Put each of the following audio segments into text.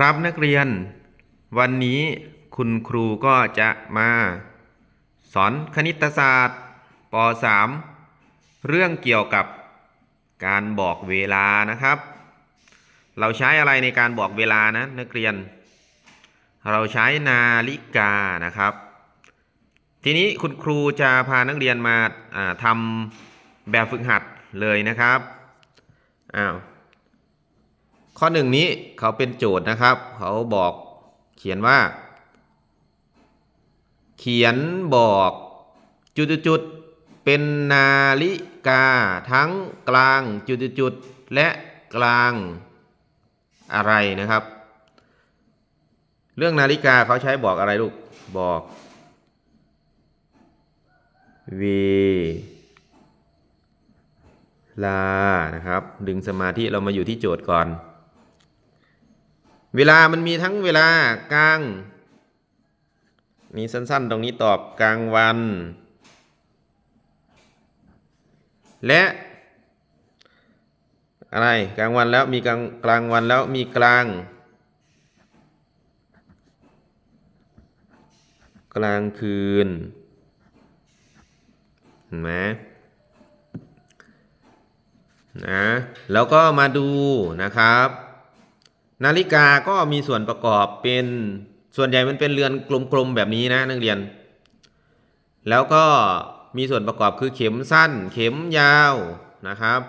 ครับนักเรียน วันนี้คุณครูก็จะมา สอนคณิตศาสตร์ป .3 เรื่องเกี่ยวกับการบอกเวลานะครับ เราใช้อะไรในการบอกเวลานะนักเรียน เราใช้นาฬิกานะครับ ทีนี้คุณครูจะพานักเรียนมาาทำแบบฝึกหัดเลยนะครับอ้าว ข้อหนึ่งนี้เขาเป็นโจทย์นะครับ เขาบอกเขียนว่า เขียนบอกจุดๆๆเป็นนาฬิกาทั้งกลางจุดๆๆและกลางอะไรนะครับ เรื่องนาฬิกาเขาใช้บอกอะไรลูกบอก เวลานะครับ ดึงสมาธิเรามาอยู่ที่โจทย์ก่อน เวลามันมีทั้งเวลากลางมีสั้นๆ ตรงนี้ตอบกลางวัน และอะไรกลางวันแล้วมีกลางกลางวันแล้วมีกลาง กลางคืนเห็นไหมนะแล้วก็มาดูนะครับ นาฬิกาก็มีส่วนประกอบเป็นส่วนใหญ่มันเป็นเรือนกลมๆแบบนี้นะนักเรียน แล้วก็มีส่วนประกอบคือเข็มสั้น เข็มยาวนะครับ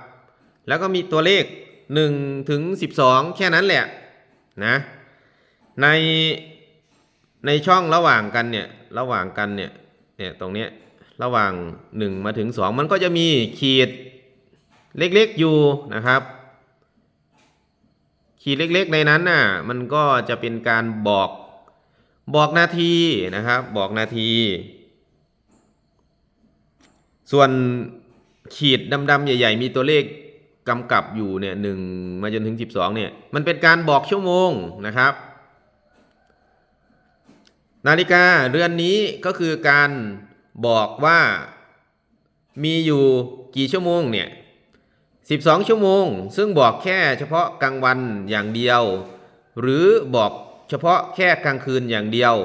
แล้วก็มีตัวเลข1ถึง12 แค่นั้นแหละนะในในช่องระหว่างกันเนี่ยระหว่างกันเนี่ยเนี่ยตรงเนี้ยระหว่าง 1 มาถึง 2 มันก็จะมีขีดเล็กๆอยู่นะครับ ขีดเล็กๆในนั้นน่ะมันก็จะเป็นการบอกบอกนาทีนะครับ บอกนาที ส่วนขีดดำๆใหญ่ ๆ มีตัวเลขกำกับอยู่เนี่ยหนึ่งมาจนถึง 12เนี่ยมันเป็นการบอกชั่วโมงนะครับ นาฬิกาเรือนนี้ก็คือการบอกว่ามีอยู่กี่ชั่วโมงเนี่ย 12 ชั่วโมง ซึ่งบอกแค่เฉพาะกลางวันอย่างเดียว หรือบอกเฉพาะแค่กลางคืนอย่างเดียว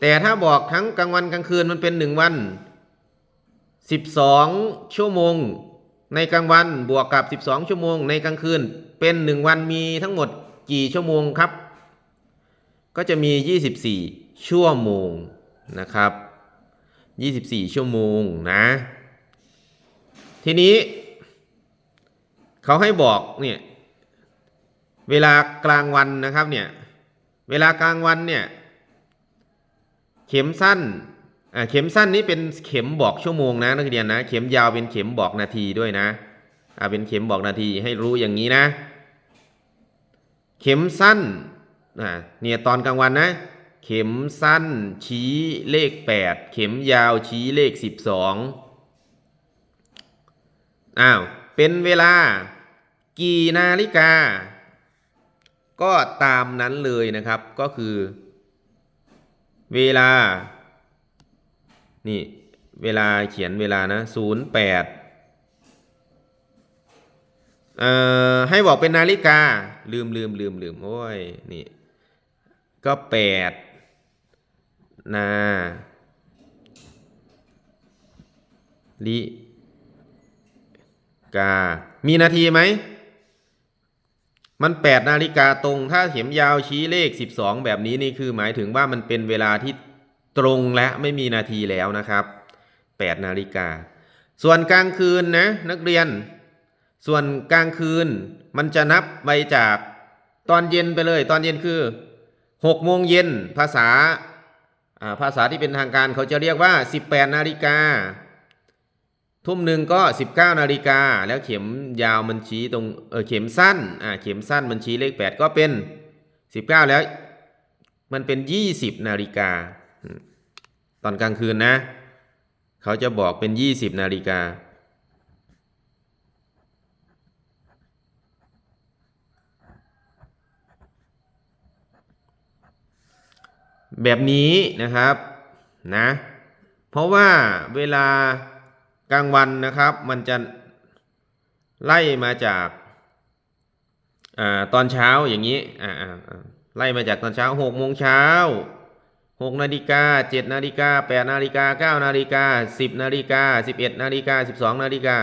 แต่ถ้าบอกทั้งกลางวันกลางคืนมันเป็น 1 วัน 12 ชั่วโมง ในกลางวันบวกกับ 12 ชั่วโมง ในกลางคืนเป็น 1 วันมีทั้งหมดกี่ชั่วโมงครับ ก็จะมี 24 ชั่วโมงนะครับ 24 ชั่วโมงนะ ทีนี้ เขาให้บอกเนี่ยเวลากลางวันนะครับเนี่ยเวลากลางวันเนี่ยเข็มสั้นเข็มสั้นนี้เป็นเข็มบอกชั่วโมงนะนักเรียนนะ เข็มยาวเป็นเข็มบอกนาทีด้วยนะอ่าเป็นเข็มบอกนาทีให้รู้อย่างนี้นะ เข็มสั้นอ่าเนี่ยตอนกลางวันนะ เข็มสั้นชี้เลข 8 เข็มยาวชี้เลข 12อ้าวเป็นเวลา กี่นาฬิกา ก็ตามนั้นเลยนะครับ ก็คือ เวลา นี่ เวลาเขียนเวลานะ08เอ่อให้บอกเป็นนาฬิกา ลืมลืมลืมลืมโอ้ย นี่ ก็8นาลิกา มีนาทีไหม มัน8นาฬิกาตรงถ้าเข็มยาวชี้เลข12แบบนี้นี่คือหมายถึงว่ามันเป็นเวลาที่ตรงและไม่มีนาทีแล้วนะครับ8นาฬิกาส่วนกลางคืนนะนักเรียน ส่วนกลางคืนมันจะนับไปจากตอนเย็นไปเลย ตอนเย็นคือ6โมงเย็นภาษาอ่าภาษาที่เป็นทางการเขาจะเรียกว่า 18นาฬิกา ทุ่มหนึ่งก็ 19นาฬิกาแล้วเข็มยาวมันชี้ตรงเออเข็มสั้นอ่าเข็มสั้นมันชี้เลข 8 ก็เป็น 19 แล้ว มันเป็น 20นาฬิกาตอนกลางคืนนะ เขาจะบอกเป็น 20นาฬิกาแบบนี้นะครับนะเพราะว่าเวลา กลางวันนะครับมันจะไล่มาจากอตอนเช้าอย่างนี้ไล่มาจากตอนเช้าหกโมงเช้าหกนาฬิกาเจ็ดนาฬิกาแปดนาฬิกาเก้านาฬิกาสิบนาฬิกาสิบเอ็ดนาฬิกาสิบสองนาฬิกา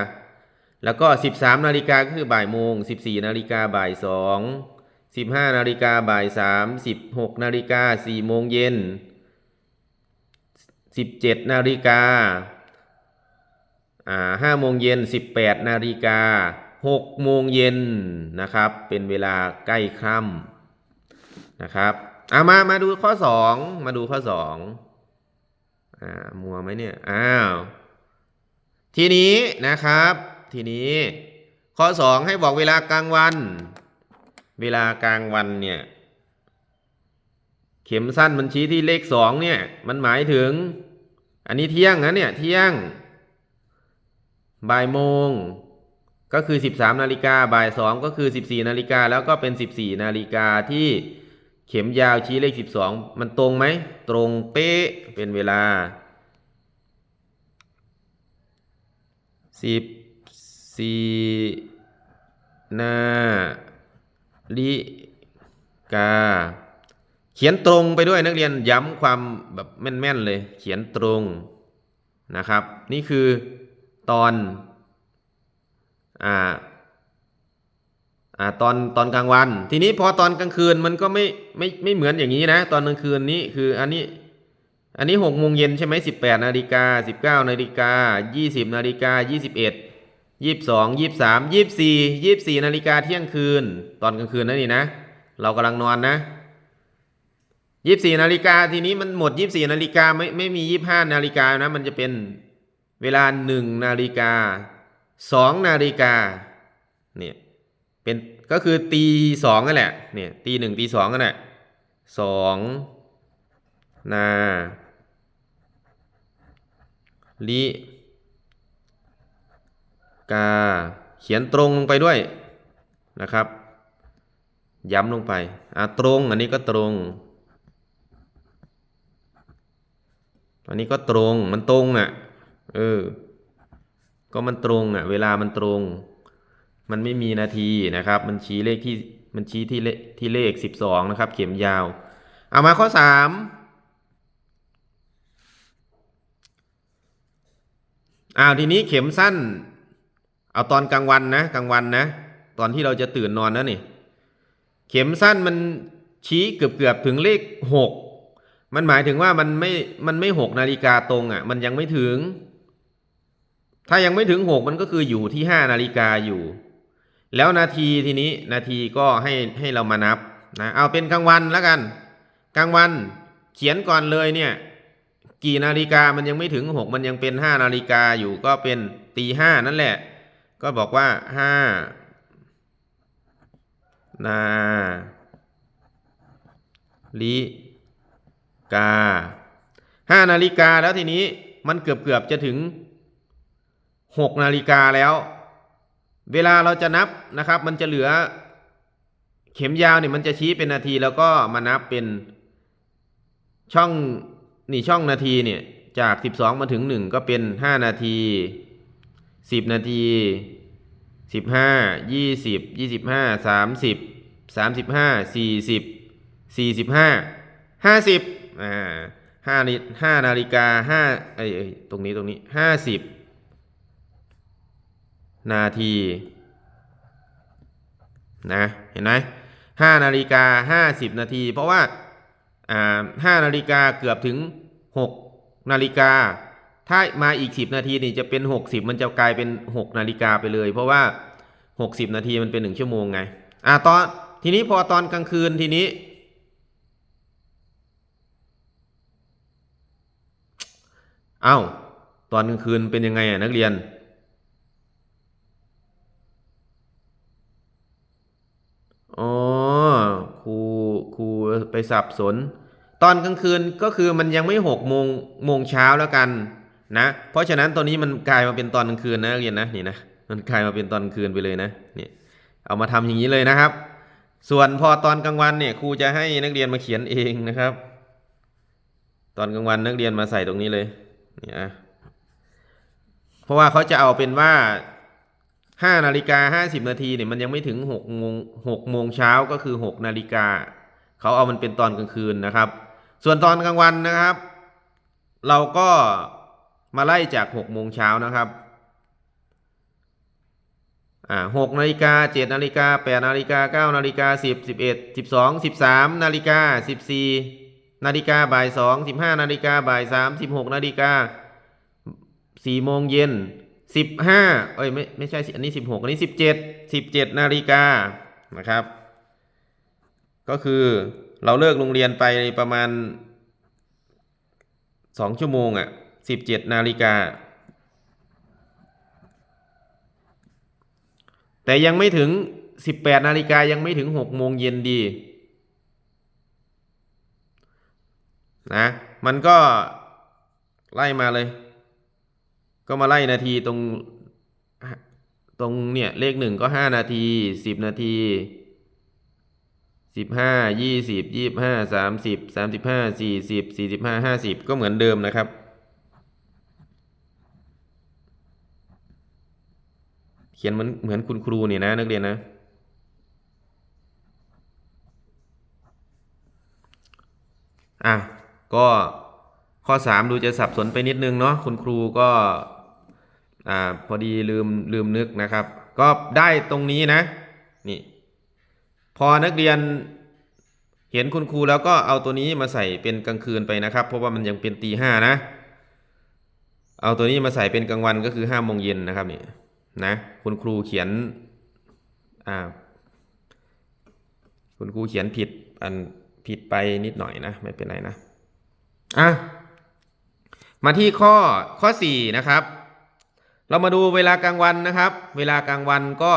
แล้วก็สิบสามนาฬิกาก็คือบ่ายโมงสิบสี่นาฬิกาบ่ายสองสิบห้านาฬิกาบ่ายสามสิบหกนาฬิกาสี่โมงเย็นสิบเจ็ดนาฬิกา อ่าห้าโมงเย็นสิบแปดนาฬิกาหกโมงเย็นนะครับ เป็นเวลาใกล้ค่ำนะครับเอามามาดูข้อสองมาดูข้อสองอ่ามัวไหมเนี่ยอ้าวทีนี้นะครับ ทีนี้ ข้อสองให้บอกเวลากลางวัน เวลากลางวันเนี่ยเข็มสั้นมันชี้ที่เลขสองเนี่ย มันหมายถึง อันนี้เที่ยงนะเนี่ย เที่ยง บ่ายโมงก็คือ 13 นาฬิกาบ่ายสองก็คือ 14 นาฬิกาแล้วก็เป็น 14 นาฬิกาที่เข็มยาวชี้เลข 12 มันตรงไหม ตรงเป๊ะเป็นเวลาสิบสี่นาฬิกา เขียนตรงไปด้วยนักเรียนย้ำความแบบแม่นๆเลย เขียนตรงนะครับ นี่คือ ตอนอ่าอ่าตอนตอนกลางวัน ทีนี้พอตอนกลางคืนมันก็ไม่ไม่ไม่เหมือนอย่างนี้นะ ตอนกลางคืนนี้คืออันนี้ อันนี้หกโมงเย็นใช่ไหมสิบแปดนาฬิกาสิบเก้านาฬิกายี่สิบนาฬิกายี่สิบเอ็ดยี่สิบสองยี่สิบสามยี่สิบสี่ยี่สิบสี่นาฬิกาเที่ยงคืน ตอนกลางคืนนั่นนี่นะ เรากำลังนอนนะยี่สิบสี่นาฬิกาทีนี้มันหมดยี่สิบสี่นาฬิกาไม่ไม่มียี่สิบห้านาฬิกานะ มันจะเป็น เวลาหนึ่งนาฬิกาสองนาฬิกาเนี่ยเป็นก็คือตีสองนั่นแหละเนี่ยตีหนึ่งตีสองนั่นแหละสองนาลิกา เขียนตรงลงไปด้วยนะครับ ย้ำลงไปอะตรงอันนี้ก็ตรงอันนี้ก็ตรงมันตรงอะ เออ ก็มันตรงอะ เวลามันตรง มันไม่มีนาทีนะครับ มันชี้เลขที่มันชี้ที่เลขที่เลขสิบสองนะครับ เข็มยาว เอามาข้อสามอ้าวทีนี้เข็มสั้น เอาตอนกลางวันนะกลางวันนะ ตอนที่เราจะตื่นนอนนะนี่ เข็มสั้นมันชี้เกือบเกือบถึงเลขหกมันหมายถึงว่ามันไม่ มันไม่หกนาฬิกาตรงอะ่ะ มันยังไม่ถึง ถ้ายังไม่ถึงหกมันก็คืออยู่ที่ห้านาฬิกาอยู่ แล้วนาทีทีนี้นาทีก็ให้ให้เรามานับนะเอาเป็นกลางวันแล้วกัน กลางวันเขียนก่อนเลยเนี่ยกี่นาฬิกามันยังไม่ถึงหกมันยังเป็นห้านาฬิกาอยู่ก็เป็นตีห้านั่นแหละ ก็บอกว่าห้านาฬิกาห้านาฬิกาแล้วทีนี้มันเกือบเกือบจะถึง หกนาฬิกาแล้ว เวลาเราจะนับนะครับ มันจะเหลือเข็มยาวเนี่ยมันจะชี้เป็นนาทีแล้วก็มานับเป็นช่องนี่ช่องนาทีเนี่ยจาก 12 มาถึง 1 ก็เป็น 5 นาที 10 นาที 15 20 25 30 35 40 45 50อ่า5นิ5นาฬิกา5เอ้ยเอ้ยตรงนี้ตรงนี้ 50 นาทีนะเห็นไหม5นาฬิกา50นาที เพราะว่าอ่าห้านาฬิกาเกือบถึงหกนาฬิกา ถ้ามาอีกสิบนาทีนี่จะเป็นหกสิบมันจะกลายเป็นหกนาฬิกาไปเลย เพราะว่าหกสิบนาทีมันเป็นหนึ่งชั่วโมงไงอ่าตอนทีนี้พอตอนกลางคืนทีนี้ เอ้าตอนกลางคืนเป็นยังไงอะนักเรียน อ๋อครูครูไปสับสน ตอนกลางคืนก็คือมันยังไม่หกโมงโมงเช้าแล้วกันนะ เพราะฉะนั้นตัวนี้มันกลายมาเป็นตอนกลางคืนนะเรียนนะนี่นะมันกลายมาเป็นตอนกลางคืนไปเลยนะนี่เอามาทำอย่างนี้เลยนะครับ ส่วนพอตอนกลางวันเนี่ยครูจะให้นักเรียนมาเขียนเองนะครับ ตอนกลางวันนักเรียนมาใส่ตรงนี้เลยเนี่ยเพราะว่าเขาจะเอาเป็นว่า ห้านาฬิกาห้าสิบนาทีเนี่ยมันยังไม่ถึงหกโมงหกโมงเช้าก็คือหกนาฬิกาเขาเอามันเป็นตอนกลางคืนนะครับ ส่วนตอนกลางวันนะครับ เราก็มาไล่จากหกโมงเช้านะครับอ่าหกนาฬิกาเจ็ดนาฬิกาแปดนาฬิกาเก้านาฬิกาสิบสิบเอ็ดสิบสองสิบสามนาฬิกาสิบสี่นาฬิกาบ่ายสองสิบห้านาฬิกาบ่ายสามสิบหกนาฬิกาสี่โมงเย็น สิบห้าเอ้ยไม่ไม่ใช่สิอันนี้สิบหกอันนี้สิบเจ็ดสิบเจ็ดนาฬิกานะครับ ก็คือเราเลิกโรงเรียนไปประมาณสองชั่วโมงอะสิบเจ็ดนาฬิกา แต่ยังไม่ถึง18นาฬิกายังไม่ถึง6โมงเย็นดีนะมันก็ไล่มาเลย ก็มาไล่นาทีตรงตรงเนี่ยเลขหนึ่งก็ห้านาทีสิบนาทีสิบห้ายี่สิบยี่บห้าสามสิบสามสิบห้าสี่สิบสี่สิบห้าห้าสิบก็เหมือนเดิมนะครับ เขียนเหมือนเหมือนคุณครูเนี่ยนะนักเรียนนะ อะก็ ข้อ 3 ดูจะสับสนไปนิดนึงเนาะคุณครูก็อ่าพอดีลืมลืมนึกนะครับ ก็ได้ตรงนี้นะนี่พอนักเรียนเห็นคุณครูแล้วก็เอาตัวนี้มาใส่เป็นกลางคืนไปนะครับ เพราะว่ามันยังเป็นตีห้านะ เอาตัวนี้มาใส่เป็นกลางวันก็คือห้าโมงเย็นนะครับนี่นะคุณครูเขียนอ่าคุณครูเขียนผิดอันผิดไปนิดหน่อยนะ ไม่เป็นไรนะอะ มาที่ข้อข้อสี่นะครับ เรามาดูเวลากลางวันนะครับ เวลากลางวันก็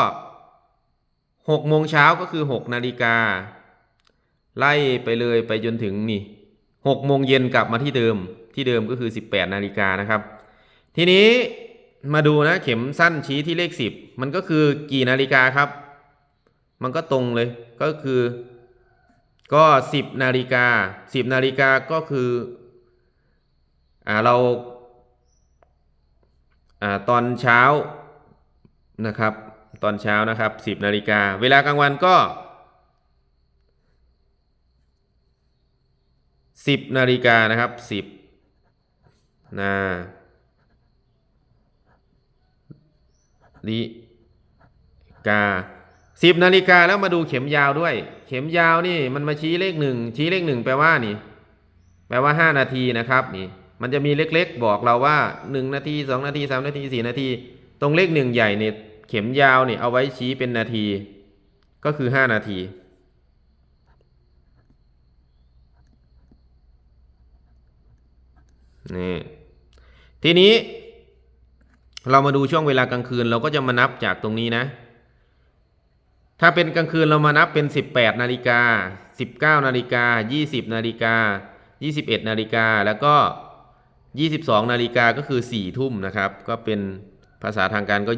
หกโมงเช้าก็คือหกนาฬิกา ไล่ไปเลยไปจนถึงนี่หกโมงเย็นกลับมาที่เดิมที่เดิมก็คือสิบแปดนาฬิกานะครับ ทีนี้มาดูนะเข็มสั้นชี้ที่เลขสิบมันก็คือกี่นาฬิกาครับ มันก็ตรงเลยก็คือก็สิบนาฬิกาสิบนาฬิกาก็คือ เราอ่าตอนเช้านะครับ ตอนเช้านะครับสิบนาฬิกาเวลากลางวันก็สิบนาฬิกานะครับสิบนาฬิกาสิบนาฬิกาแล้วมาดูเข็มยาวด้วย เข็มยาวนี่มันมาชี้เลขหนึ่งชี้เลขหนึ่งแปลว่านี่ แปลว่าห้านาทีนะครับนี่ มันจะมีเล็กๆ บอกเราว่าหนึ่งนาทีสองนาทีสามนาทีสี่นาที ตรงเลขหนึ่งใหญ่เนี่ยเข็มยาวเนี่ยเอาไว้ชี้เป็นนาที ก็คือห้านาที นี่ทีนี้ เรามาดูช่วงเวลากลางคืนเราก็จะมานับจากตรงนี้นะ ถ้าเป็นกลางคืนเรามานับเป็น 18 นาฬิกา 19 นาฬิกา 20 นาฬิกา 21 นาฬิกาแล้วก็ 22 นาฬิกาก็คือ 4 ทุ่มนะครับ ก็เป็นภาษาทางการก็ 22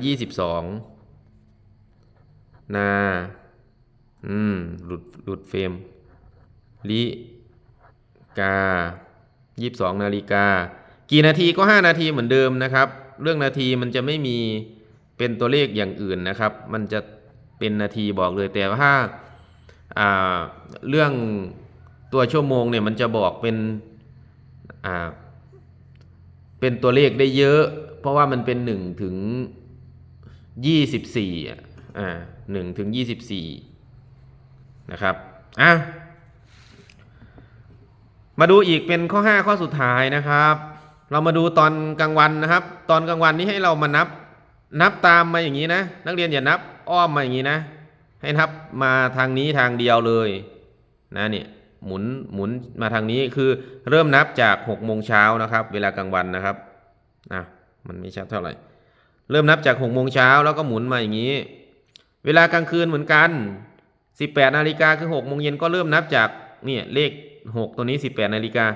นา อืม หลุด หลุดเฟรมลิกา 22 นาฬิกา กี่นาทีก็ 5 นาทีเหมือนเดิมนะครับ เรื่องนาทีมันจะไม่มีเป็นตัวเลขอย่างอื่นนะครับ มันจะเป็นนาทีบอกเลย แต่ว่าอ่าเรื่องตัวชั่วโมงเนี่ยมันจะบอกเป็น อ่า เป็นตัวเลขได้เยอะ เพราะว่ามันเป็นหนึ่งถึงยี่สิบสี่อ่าหนึ่งถึงยี่สิบสี่นะครับอะมาดูอีกเป็นข้อห้าข้อสุดท้ายนะครับ เรามาดูตอนกลางวันนะครับ ตอนกลางวันนี้ให้เรามานับนับตามมาอย่างนี้นะ นักเรียนอย่านับอ้อมมาอย่างนี้นะ ให้นับมาทางนี้ทางเดียวเลยนะเนี่ย หมุนหมุนมาทางนี้คือเริ่มนับจาก6โมงเช้านะครับ เวลากลางวันนะครับอะมันไม่ชัดเท่าไหร่ เริ่มนับจาก6โมงเช้าแล้วก็หมุนมาอย่างนี้ เวลากลางคืนเหมือนกัน 18นาฬิกาคือ6โมงเย็นก็เริ่มนับจากเนี่ยเลข 6 ตัวนี้ 18นาฬิกา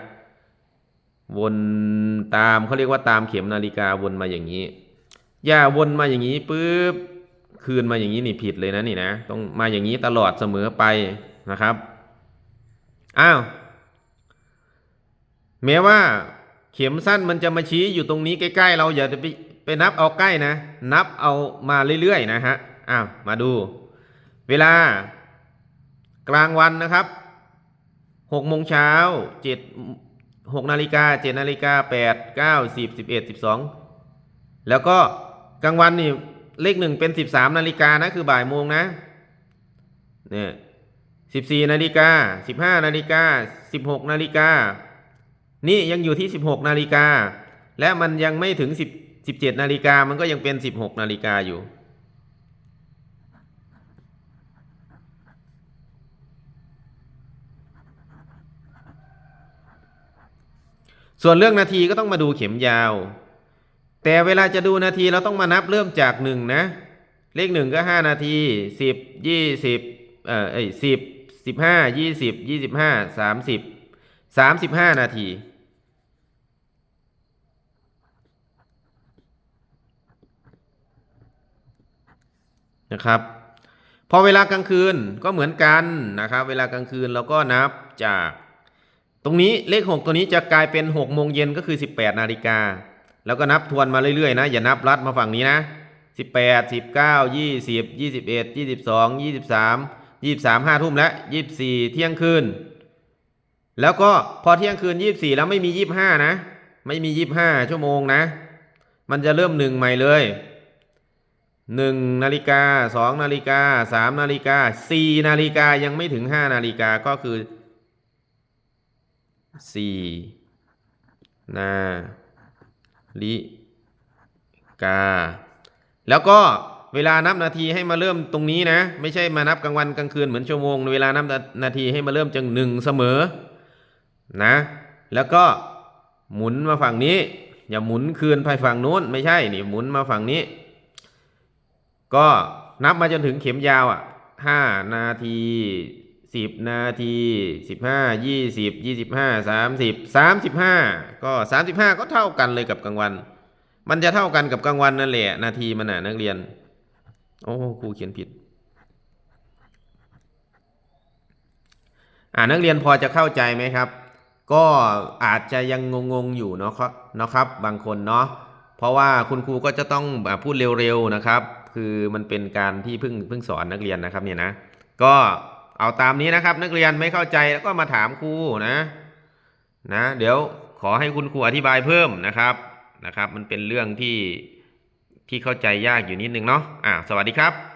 วนตามเขาเรียกว่าตามเข็มนาฬิกาวนมาอย่างนี้ อย่าวนมาอย่างนี้ปุ๊บคืนมาอย่างนี้นี่ผิดเลยนะนี่นะต้องมาอย่างนี้ตลอดเสมอไปนะครับ อ้าว แม้ว่า เข็มสั้นมันจะมาชี้อยู่ตรงนี้ใกล้ ๆ เราอย่าไปไปนับเอาใกล้นะ นับเอามาเรื่อยๆนะฮะอ้าวมาดู เวลากลางวันนะครับหกโมงเช้าเจ็ดหกนาฬิกาเจ็ดนาฬิกาแปดเก้าสิบสิบเอ็ดสิบสองแล้วก็กลางวันนี่เลขหนึ่งเป็นสิบสามนาฬิกานะคือบ่ายโมงนะเนี่ย สิบสี่นาฬิกาสิบห้านาฬิกาสิบหกนาฬิกานี่ยังอยู่ที่สิบหกนาฬิกาและมันยังไม่ถึงสิบสิบเจ็ดนาฬิกามันก็ยังเป็นสิบหกนาฬิกาอยู่ ส่วนเรื่องนาทีก็ต้องมาดูเข็มยาว แต่เวลาจะดูนาทีเราต้องมานับเริ่มจากหนึ่งนะ เลขหนึ่งก็ห้านาทีสิบยี่สิบเอ่อเอ้ย สิบห้ายี่สิบยี่สิบห้าสามสิบสามสิบห้านาที นะครับพอเวลากลางคืนก็เหมือนกันนะครับ เวลากลางคืนเราก็นับจาก ตรงนี้เลข 6 ตัวนี้จะกลายเป็น6โมงเย็นก็คือ 18 นาฬิกา แล้วก็นับทวนมาเรื่อยๆนะ อย่านับลัดมาฝั่งนี้นะ 18 19 20 21 22 23 23 5ทุ่มและ24เที่ยงคืน แล้วก็พอเที่ยงคืน24แล้วไม่มี25นะ ไม่มี25ชั่วโมงนะ มันจะเริ่มหนึ่งใหม่เลยหนึ่งนาฬิกาสองนาฬิกาสามนาฬิกาสี่นาฬิกายังไม่ถึงห้านาฬิกาก็คือสี่นาฬิกา แล้วก็ เวลานับนาทีให้มาเริ่มตรงนี้นะ ไม่ใช่มานับกลางวันกลางคืนเหมือนชั่วโมง เวลานับนาทีให้มาเริ่มจากหนึ่งเสมอนะ แล้วก็หมุนมาฝั่งนี้ อย่าหมุนคืนไปฝั่งนู้นไม่ใช่นี่หมุนมาฝั่งนี้ ก็นับมาจนถึงเข็มยาวอะห้านาทีสิบนาทีสิบห้ายี่สิบยี่สิบห้าสามสิบสามสิบห้าก็สามสิบห้าก็เท่ากันเลยกับกลางวัน มันจะเท่ากันกับกลางวันนั่นแหละ นาทีมันน่ะนักเรียน โอ้ครูเขียนผิด อ่านักเรียนพอจะเข้าใจไหมครับ ก็อาจจะยังงงๆอยู่เนาะครับเนาะครับ บางคนเนาะเพราะว่าคุณครูก็จะต้องพูดเร็วๆนะครับ คือมันเป็นการที่เพิ่งเพิ่งสอนนักเรียนนะครับเนี่ยนะก็เอาตามนี้นะครับ นักเรียนไม่เข้าใจแล้วก็มาถามครูนะนะ เดี๋ยวขอให้คุณครูอธิบายเพิ่มนะครับนะครับ มันเป็นเรื่องที่ ที่เข้าใจยากอยู่นิดนึงเนาะอ่าสวัสดีครับ